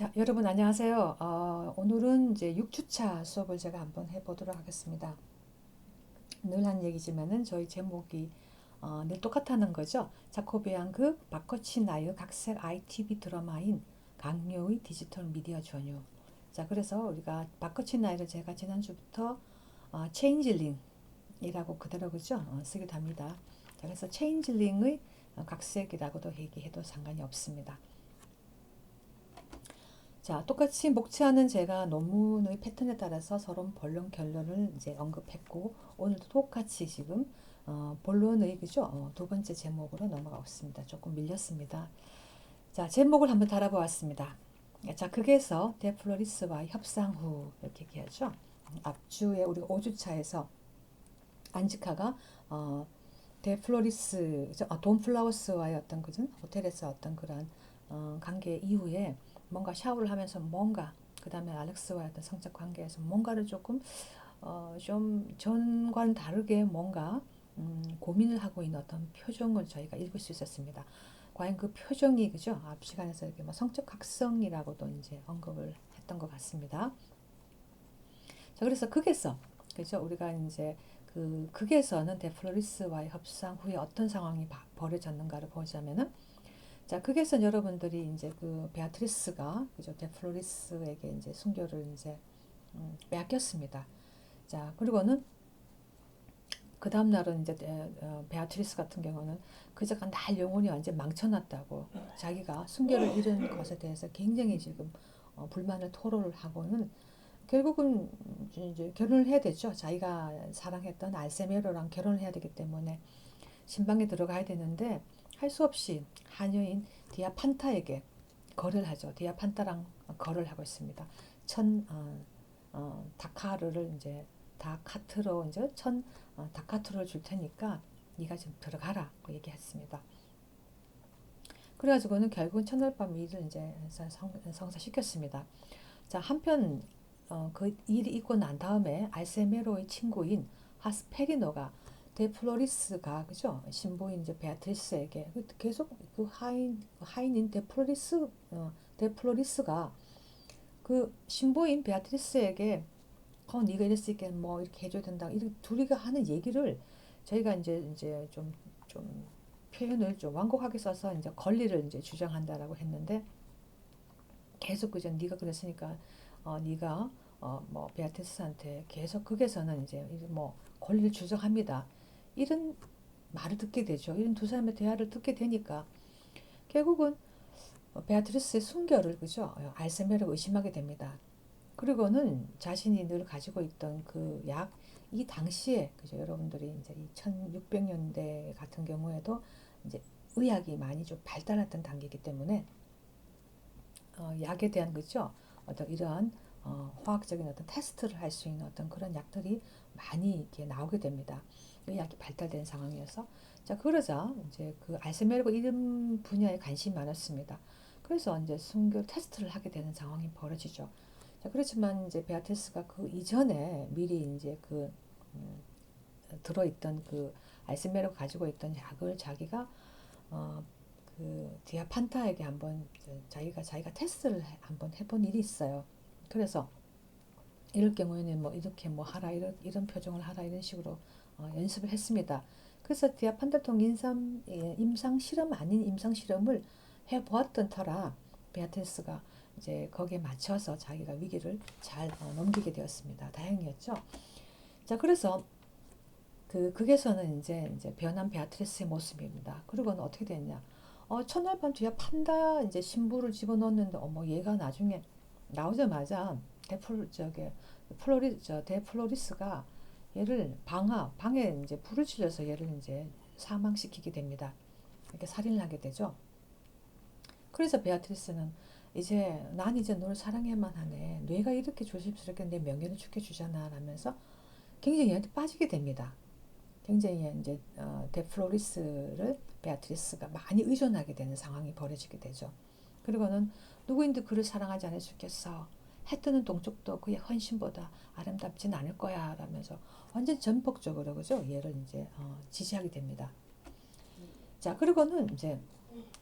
자, 여러분 안녕하세요. 어, 오늘은 이제 6주차 수업을 제가 한번 해보도록 하겠습니다. 늘 한 얘기지만은 저희 제목이 어, 늘 똑같다는 거죠. 자코비안 극 바코치 나유 각색 ITV 드라마인 강요의 디지털 미디어 전유. 자, 그래서 우리가 바코치 나이를 제가 지난주부터 어, 체인질링이라고 그대로 그죠? 어, 쓰기도 합니다. 자, 그래서 체인질링의 어, 각색이라고도 얘기해도 상관이 없습니다. 자, 똑같이 목차는 제가 논문의 패턴에 따라서 서론, 본론, 결론을 이제 언급했고 오늘도 똑같이 지금 어, 본론의 그죠? 어, 두 번째 제목으로 넘어가겠습니다. 조금 밀렸습니다. 자, 제목을 한번 달아보았습니다. 자, 극에서 데플로리스와 협상 후 이렇게 얘기하죠. 앞주에 우리 5주차에서 안지카가 어, 데플로리스, 아, 돈 플라워스와의 어떤 그죠? 호텔에서 어떤 그런 어, 관계 이후에 뭔가 샤워를 하면서 뭔가 그 다음에 알렉스와의 어떤 성적 관계에서 뭔가를 조금 어, 좀 전과는 다르게 뭔가 음, 고민을 하고 있는 어떤 표정을 저희가 읽을 수 있었습니다. 과연 그 표정이 그죠? 앞 시간에서 이렇게 뭐 성적 각성이라고도 이제 언급을 했던 것 같습니다. 자, 그래서 극에서 그죠? 우리가 이제 그 극에서는 데플로리스와의 협상 후에 어떤 상황이 벌어졌는가를 보자면은 자, 극에서 여러분들이 이제 그 베아트리스가 그죠? 데플로리스에게 이제 순교를 이제 음, 빼앗겼습니다. 자, 그리고는 그 다음 날은 이제 어, 베아트리스 같은 경우는 그저가 날 영혼이 완전 망쳐놨다고 자기가 순교를 잃은 것에 대해서 굉장히 지금 어, 불만을 토로를 하고는 결국은 이제 결혼을 해야 되죠. 자기가 사랑했던 알세메로랑 결혼을 해야 되기 때문에 신방에 들어가야 되는데 할 수 없이 하녀인 디아판타에게 거래를 하죠. 디아판타랑 거래를 하고 있습니다. 천 어, 어, 다카르를 이제 다카트로 이제 천 어, 다카트를 줄 테니까 네가 좀 들어가라 고 얘기했습니다. 그래가지고는 결국은 첫날 밤 일을 이제 성, 성사시켰습니다. 자 한편 어, 그 일이 있고 난 다음에 알세메로의 친구인 하스페리노가 데플로리스가 그죠? 신부인 이제 베아트리스에게. 그 계속 그 하인 하인인 데플로리스 어, 데플로리스가 그 신부인 베아트리스에게 어 네가 이랬으니까 뭐 이렇게 해줘야 된다. 이렇게 둘이가 하는 얘기를 저희가 이제 이제 좀좀 표현을 좀 완곡하게 써서 이제 권리를 이제 주장한다라고 했는데 계속 그죠 네가 그랬으니까 어 네가 어뭐 베아트리스한테 계속 극에서는 이제 뭐 권리를 주장합니다. 이런 말을 듣게 되죠. 이런 두 사람의 대화를 듣게 되니까 결국은 베아트리스의 순결을 그죠 알세메르가 의심하게 됩니다. 그리고는 자신이 늘 가지고 있던 그 약 이 당시에 그죠 여러분들이 이제 2600년대 같은 경우에도 이제 의학이 많이 좀 발달했던 단계이기 때문에 어, 약에 대한 그죠 어떤 이러한 어, 화학적인 어떤 테스트를 할 수 있는 어떤 그런 약들이 많이 이렇게 나오게 됩니다. 의학이 발달된 상황이어서 자 그러자 이제 그 알츠메르가 이런 분야에 관심이 많았습니다. 그래서 이제 순교 테스트를 하게 되는 상황이 벌어지죠. 자 그렇지만 이제 베아테스가 그 이전에 미리 이제 그 음, 들어있던 그 알츠메르가 가지고 있던 약을 자기가 어, 그 디아판타에게 한번 자기가 자기가 테스트를 한번 해본 일이 있어요. 그래서 이럴 경우에는 뭐 이렇게 뭐 하라 이런 이런 표정을 하라 이런 식으로 어, 연습을 했습니다. 그래서 디아판다통 임상, 예, 임상 실험 아닌 임상 실험을 해 보았던 터라 베아테스가 이제 거기에 맞춰서 자기가 위기를 잘 어, 넘기게 되었습니다. 다행이었죠. 자, 그래서 그 극에서는 이제 이제 변한 베아트리스의 모습입니다. 그리고는 어떻게 됐냐? 어, 첫날 밤 뒤에 판다 이제 신부를 집어넣었는데 어머 얘가 나중에 나오자마자 데플 저게 플로리 저 데플로리스가 얘를 방아 방에 이제 불을 질러서 얘를 이제 사망시키게 됩니다. 이렇게 살인을 하게 되죠. 그래서 베아트리스는 이제 난 이제 널 사랑해만 하네. 뇌가 이렇게 조심스럽게 내 명예를 지켜주잖아. 라면서 굉장히 얘한테 빠지게 됩니다. 굉장히 이제 어, 데플로리스를 베아트리스가 많이 의존하게 되는 상황이 벌어지게 되죠. 그리고는 누구인데 그를 사랑하지 않을 수 있겠어. 해 뜨는 동쪽도 그의 헌신보다 아름답진 않을 거야 라면서 완전 전폭적으로 그죠 얘를 이제 어, 지지하게 됩니다. 자 그리고는 이제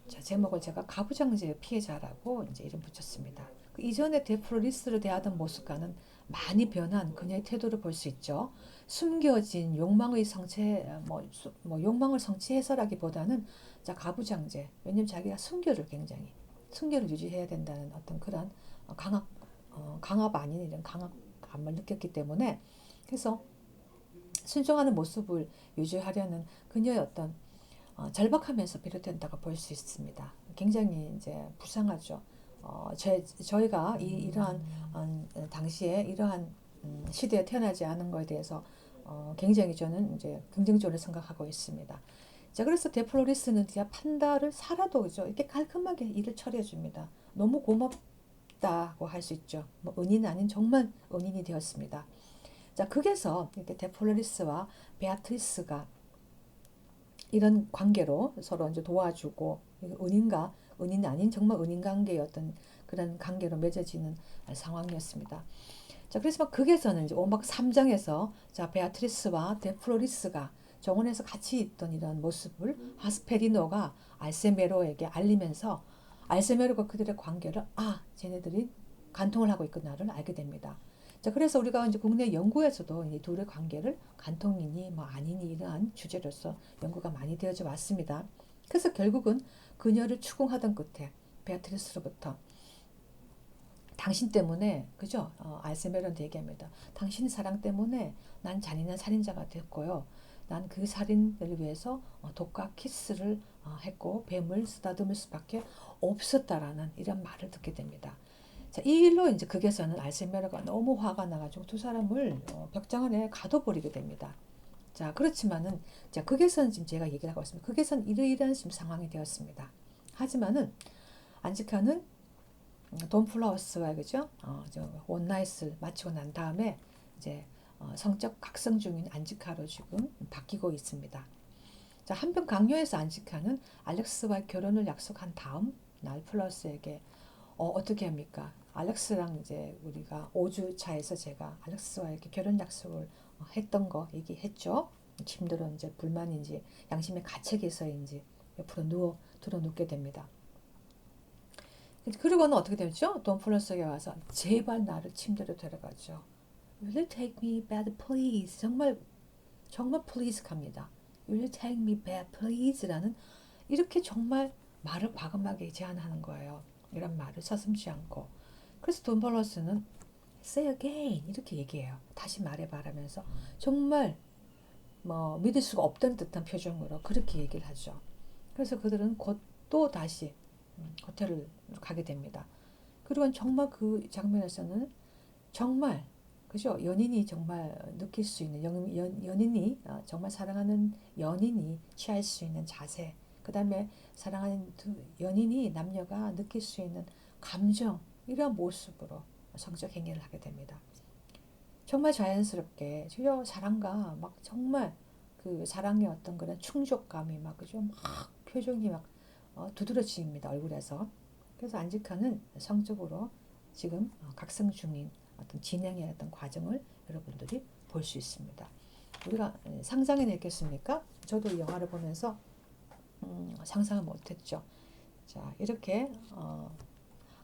자, 제목을 제가 가부장제 피해자라고 이제 이름 붙였습니다. 그 이전에 데프로리스를 대하던 모습과는 많이 변한 그녀의 태도를 볼 수 있죠. 숨겨진 욕망의 성체, 뭐, 수- 뭐 욕망을 성취해서라기보다는 자 가부장제. 왜냐면 자기가 순결을 굉장히 순결을 유지해야 된다는 어떤 그런 어, 강압, 어, 강압 아닌 이런 강압감을 느꼈기 때문에 그래서 순종하는 모습을 유지하려는 그녀의 어떤 어, 절박하면서 비롯된다고 볼 수 있습니다. 굉장히 이제 불쌍하죠. 어, 제, 저희가 이, 이러한 어, 당시에 이러한 음, 시대에 태어나지 않은 것에 대해서 어, 굉장히 저는 이제 긍정적으로 생각하고 있습니다. 자, 그래서 데플로리스는 진짜 판다를 살아도 그죠 이렇게 깔끔하게 일을 처리해 줍니다. 너무 고맙 다고 할 수 있죠. 뭐 은인 아닌 정말 은인이 되었습니다. 자, 극에서 이렇게 데플로리스와 베아트리스가 이런 관계로 서로 이제 도와주고 은인과 은인 아닌 정말 은인 어떤 그런 관계로 맺어지는 상황이었습니다. 자, 그래서 막 극에서는 이제 오막 3장에서 자, 베아트리스와 데플로리스가 정원에서 같이 있던 이런 모습을 하스페리노가 알세메로에게 알리면서 알세메로가 그들의 관계를 아, 쟤네들이 간통을 하고 있구나를 알게 됩니다. 자, 그래서 우리가 이제 국내 연구에서도 이 둘의 관계를 간통이니 뭐 아니니 이러한 주제로서 연구가 많이 되어져 왔습니다. 그래서 결국은 그녀를 추궁하던 끝에 베아트리스로부터 당신 때문에 그죠? 어, 알세메론도 얘기합니다. 당신 사랑 때문에 난 잔인한 살인자가 됐고요. 난 그 살인을 위해서 어, 독과 키스를 어, 했고 뱀을 쓰다듬을 수밖에 없었다라는 이런 말을 듣게 됩니다. 자, 이 일로 이제 극에서는 알세메르가 너무 화가 나가지고 두 사람을 어, 벽장 안에 가둬버리게 됩니다. 자, 그렇지만은 자, 극에서는 지금 제가 얘기를 하고 있습니다. 극에서는 이러이러한 지금 상황이 되었습니다. 하지만은 안지카는 돈 플라워스와 그죠? 어, 저 원나잇을 마치고 난 다음에 이제 어, 성적 각성 중인 안지카로 지금 바뀌고 있습니다. 자, 한편 강요에서 안지카는 알렉스와 결혼을 약속한 다음 날 플러스에게 어, 어떻게 합니까? 알렉스랑 이제 우리가 5주 차에서 제가 알렉스와 이렇게 결혼 약속을 어, 했던 거 얘기했죠. 힘들어 이제 불만인지 양심의 가책에서인지 옆으로 누워 들어 눕게 됩니다. 그러고는 어떻게 되죠? 돈 플러스에게 와서 제발 나를 침대로 데려가죠. Will you take me back, please? 정말 정말 please 갑니다. Will you take me back, please?라는 이렇게 정말 말을 과감하게 제안하는 거예요. 이런 말을 서슴지 않고. 그래서 돈 플러스는 say again 이렇게 얘기해요. 다시 말해봐라면서 정말 뭐 믿을 수가 없던 듯한 표정으로 그렇게 얘기를 하죠. 그래서 그들은 곧 또 다시 음, 호텔을 가게 됩니다. 그리고 정말 그 장면에서는 정말 그죠? 연인이 정말 느낄 수 있는 연, 연, 연인이 어, 정말 사랑하는 연인이 취할 수 있는 자세 그 다음에 사랑하는 두 연인이 남녀가 느낄 수 있는 감정 이런 모습으로 성적 행위를 하게 됩니다. 정말 자연스럽게 그죠? 사랑과 막 정말 그 사랑의 어떤 그런 충족감이 막 그죠? 막 표정이 막 어, 두드러집니다 얼굴에서. 그래서 안직하는 성적으로 지금 어, 각성 중인 어떤 진행의 어떤 과정을 여러분들이 볼 수 있습니다. 우리가 상상해 냈겠습니까? 저도 이 영화를 보면서 음, 상상을 못했죠. 자 이렇게 어,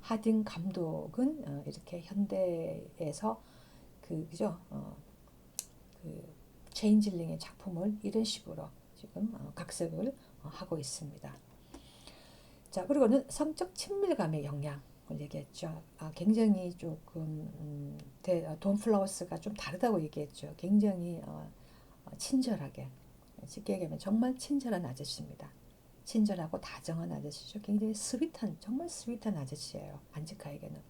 하딩 감독은 어, 이렇게 현대에서 그 그죠 어, 그 체인질링의 작품을 이런 식으로 지금 어, 각색을 어, 하고 있습니다. 자 그리고는 성적 친밀감의 영향을 얘기했죠. 아, 굉장히 조금 음, 데, 어, 돈 플라워스가 좀 다르다고 얘기했죠. 굉장히 어, 어, 친절하게 쉽게 얘기하면 정말 친절한 아저씨입니다. 친절하고 다정한 아저씨죠. 굉장히 스윗한 정말 스윗한 아저씨예요. 안지카에게는.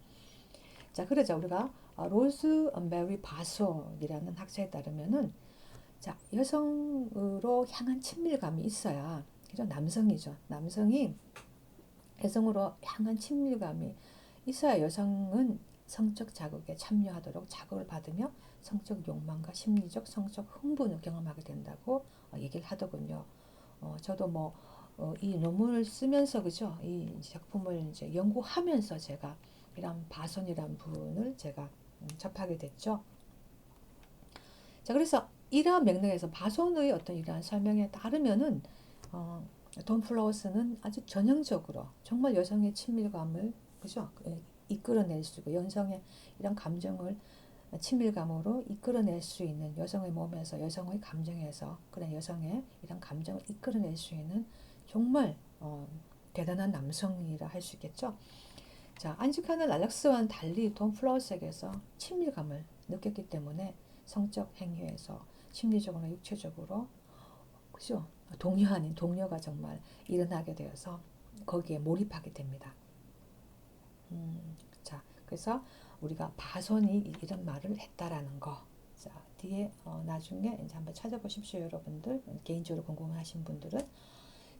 자 그러자 우리가 어, 로즈 메리 바손이라는 학자에 따르면은 자 여성으로 향한 친밀감이 있어야 그죠 남성이죠. 남성이 여성으로 향한 친밀감이 있어야 여성은 성적 자극에 참여하도록 자극을 받으며 성적 욕망과 심리적 성적 흥분을 경험하게 된다고 어, 얘기를 하더군요. 어, 저도 뭐 어, 이 논문을 쓰면서 그죠 이 작품을 이제 연구하면서 제가 이런 바손이란 분을 제가 음, 접하게 됐죠. 자 그래서 이러한 맥락에서 바손의 어떤 이러한 설명에 따르면은 어, 돈 플라워스는 아주 전형적으로 정말 여성의 친밀감을 그죠? 예, 이끌어낼 수 있고 여성의 이런 감정을 친밀감으로 이끌어낼 수 있는 여성의 몸에서 여성의 감정에서 그런 여성의 이런 감정을 이끌어낼 수 있는 정말 어, 대단한 남성이라 할 수 있겠죠. 자, 안직하는 알렉스와는 달리 돈 플라우스에게서 친밀감을 느꼈기 때문에 성적 행위에서 심리적으로 육체적으로 그죠? 동료 아닌 동료가 정말 일어나게 되어서 거기에 몰입하게 됩니다. 음, 자, 그래서 우리가 바손이 이런 말을 했다라는 거. 자, 뒤에 어, 나중에 이제 한번 찾아보십시오, 여러분들. 개인적으로 궁금하신 분들은.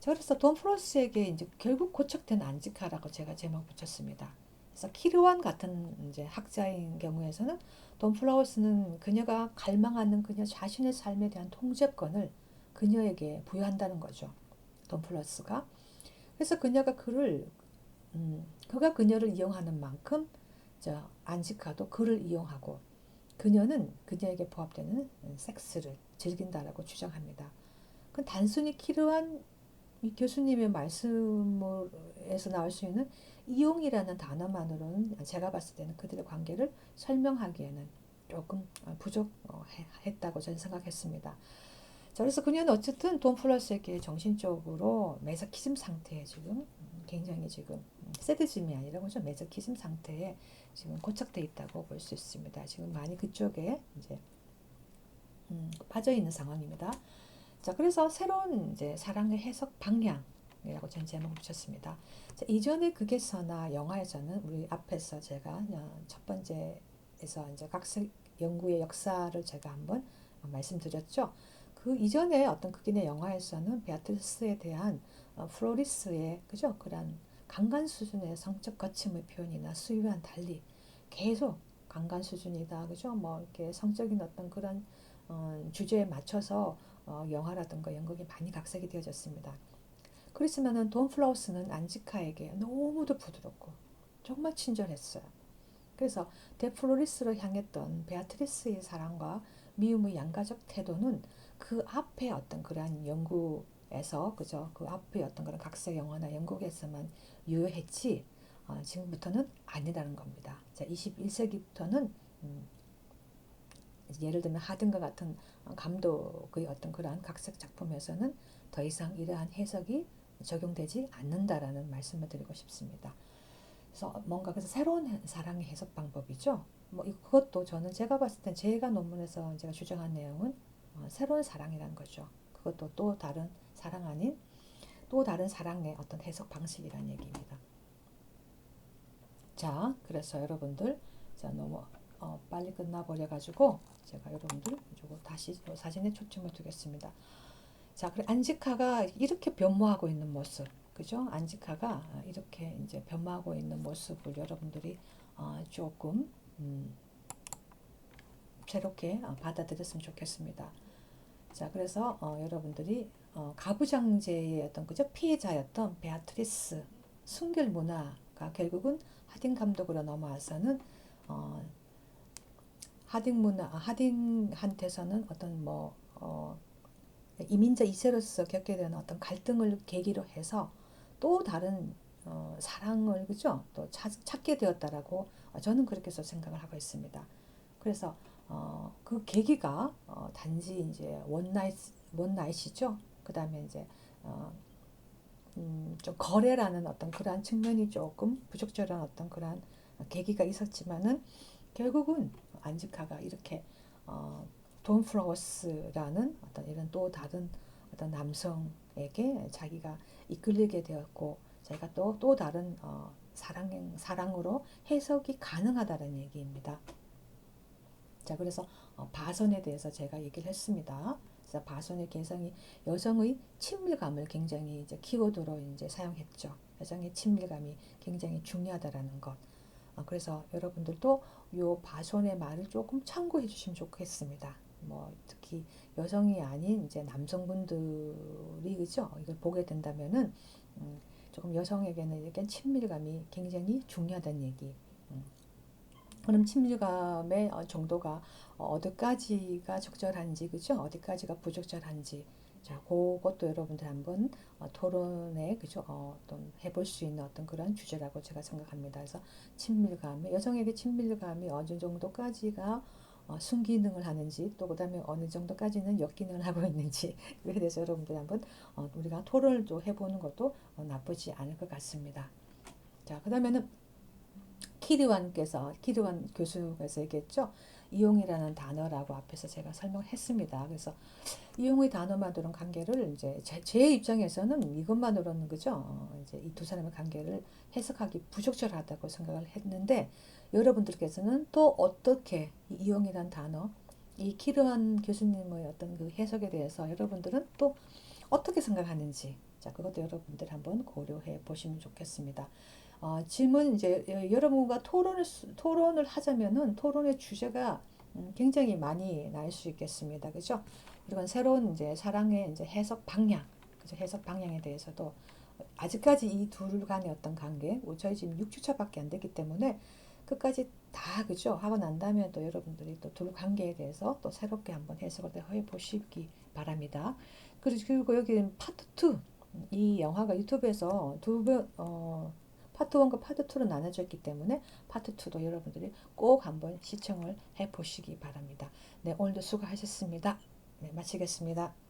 자, 그래서 돈 플러스에게 이제 결국 고척된 안지카라고 제가 제목 붙였습니다. 그래서 키르완 같은 이제 학자인 경우에서는 돈 플라우스는 그녀가 갈망하는 그녀 자신의 삶에 대한 통제권을 그녀에게 부여한다는 거죠. 돈 플러스가. 그래서 그녀가 그를 음, 그가 그녀를 이용하는 만큼 저 안지카도 그를 이용하고 그녀는 그녀에게 부합되는 섹스를 즐긴다라고 주장합니다. 그 단순히 키르한 교수님의 말씀에서 나올 수 있는 이용이라는 단어만으로는 제가 봤을 때는 그들의 관계를 설명하기에는 조금 부족했다고 저는 생각했습니다. 자, 그래서 그녀는 어쨌든 돈 플러스에게 정신적으로 매서키즘 상태에 지금 굉장히 지금 세드즘이 아니라 그죠 매저키즘 상태에 지금 고착돼 있다고 볼 수 있습니다. 지금 많이 그쪽에 이제 음, 빠져 있는 상황입니다. 자, 그래서 새로운 이제 사랑의 해석 방향 이라고 전 제목을 붙였습니다. 자, 이전의 극에서나 영화에서는 우리 앞에서 제가 첫 번째에서 이제 각색 연구의 역사를 제가 한번 말씀드렸죠. 그 이전에 어떤 극인의 영화에서는 베아트리스에 대한 어, 플로리스의 그죠 그런 강간 수준의 성적 거침의 표현이나 수위와는 달리 계속 강간 수준이다 그죠 뭐 이렇게 성적인 어떤 그런 어, 주제에 맞춰서 어, 영화라든가 연극이 많이 각색이 되어졌습니다. 그렇지만은 돈 플라우스는 안지카에게 너무도 부드럽고 정말 친절했어요. 그래서 데플로리스로 향했던 베아트리스의 사랑과 미움의 양가적 태도는 그 앞에 어떤 그러한 연구에서 그죠 그 앞에 어떤 그런 각색 영화나 연극에서만 유효했지 어, 지금부터는 아니라는 겁니다. 자 21세기부터는 음, 예를 들면 하든과 같은 감독의 어떤 그러한 각색 작품에서는 더 이상 이러한 해석이 적용되지 않는다라는 말씀을 드리고 싶습니다. 그래서 뭔가 그래서 새로운 사랑의 해석 방법이죠. 뭐 그것도 저는 제가 봤을 땐 제가 논문에서 제가 주장한 내용은 어, 새로운 사랑이라는 거죠. 그것도 또 다른 사랑 아닌 또 다른 사랑의 어떤 해석 방식이라는 얘기입니다. 자, 그래서 여러분들 자 너무 어, 빨리 끝나버려 가지고 제가 여러분들 조금 다시 사진에 초점을 두겠습니다. 자, 그래 안지카가 이렇게 변모하고 있는 모습, 그죠? 안지카가 이렇게 이제 변모하고 있는 모습을 여러분들이 어, 조금 음, 새롭게 어, 받아들였으면 좋겠습니다. 자, 그래서 어, 여러분들이 어, 가부장제의 어떤 그죠 피해자였던 베아트리스 순결 문화가 결국은 하딩 감독으로 넘어와서는 어, 하딩 문화, 아, 하딩한테서는 어떤 뭐 어, 이민자 2세로서 겪게 되는 어떤 갈등을 계기로 해서 또 다른 어, 사랑을 그죠 또 찾, 찾게 되었다라고 저는 그렇게 해서 생각을 하고 있습니다. 그래서 어, 그 계기가 어, 단지 이제 원나잇 원나잇이죠. 그 다음에 이제 어, 음, 좀 거래라는 어떤 그러한 측면이 조금 부적절한 어떤 그러한 계기가 있었지만은 결국은 안지카가 이렇게 어, 돈 플라워스라는 어떤 이런 또 다른 어떤 남성에게 자기가 이끌리게 되었고 자기가 또 또 다른 어, 사랑 사랑으로 해석이 가능하다는 얘기입니다. 자, 그래서 어, 바선에 대해서 제가 얘기를 했습니다. 그래서 바선의 개성이 여성의 친밀감을 굉장히 이제 키워드로 이제 사용했죠. 여성의 친밀감이 굉장히 중요하다라는 것. 어, 그래서 여러분들도 요 바손의 말을 조금 참고해 주시면 좋겠습니다. 뭐 특히 여성이 아닌 이제 남성분들이 그죠? 이걸 보게 된다면은 음, 조금 여성에게는 이렇게 친밀감이 굉장히 중요하다는 얘기. 음. 그럼 친밀감의 어, 정도가 어디까지가 적절한지 그죠? 어디까지가 부적절한지 자, 그것도 여러분들 한번 어, 토론에 그죠? 어, 어떤 해볼 수 있는 어떤 그런 주제라고 제가 생각합니다. 그래서 친밀감이 여성에게 친밀감이 어느 정도까지가 어, 순기능을 하는지 또 그다음에 어느 정도까지는 역기능을 하고 있는지 그에 대해서 여러분들 한번 어, 우리가 토론을 또 해보는 것도 어, 나쁘지 않을 것 같습니다. 자, 그다음에는 키르완께서 키르완 교수께서 얘기했죠. 이용이라는 단어라고 앞에서 제가 설명했습니다. 그래서 이용의 단어만으로는 관계를 이제 제, 제 입장에서는 이것만으로는 그죠. 어, 이제 이 두 사람의 관계를 해석하기 부적절하다고 생각을 했는데 여러분들께서는 또 어떻게 이 이용이란 단어, 이 키르완 교수님의 어떤 그 해석에 대해서 여러분들은 또 어떻게 생각하는지 자 그것도 여러분들 한번 고려해 보시면 좋겠습니다. 어, 질문 이제 여- 여러분과 토론을 수- 토론을 하자면은 토론의 주제가 음, 굉장히 많이 날수 있겠습니다. 그죠? 이건 새로운 이제 사랑의 이제 해석 방향, 그죠? 해석 방향에 대해서도 아직까지 이 둘 간의 어떤 관계, 뭐 저희 지금 6주차밖에 안 됐기 때문에 끝까지 다 그죠? 하고 난 다음에 또 여러분들이 또 둘 관계에 대해서 또 새롭게 한번 해석을 해 보시기 바랍니다. 그리고 여기 파트 2, 이 영화가 유튜브에서 두 번, 어, 파트 1과 파트 2로 나눠져 있기 때문에 파트 2도 여러분들이 꼭 한번 시청을 해 보시기 바랍니다. 네, 오늘도 수고하셨습니다. 네, 마치겠습니다.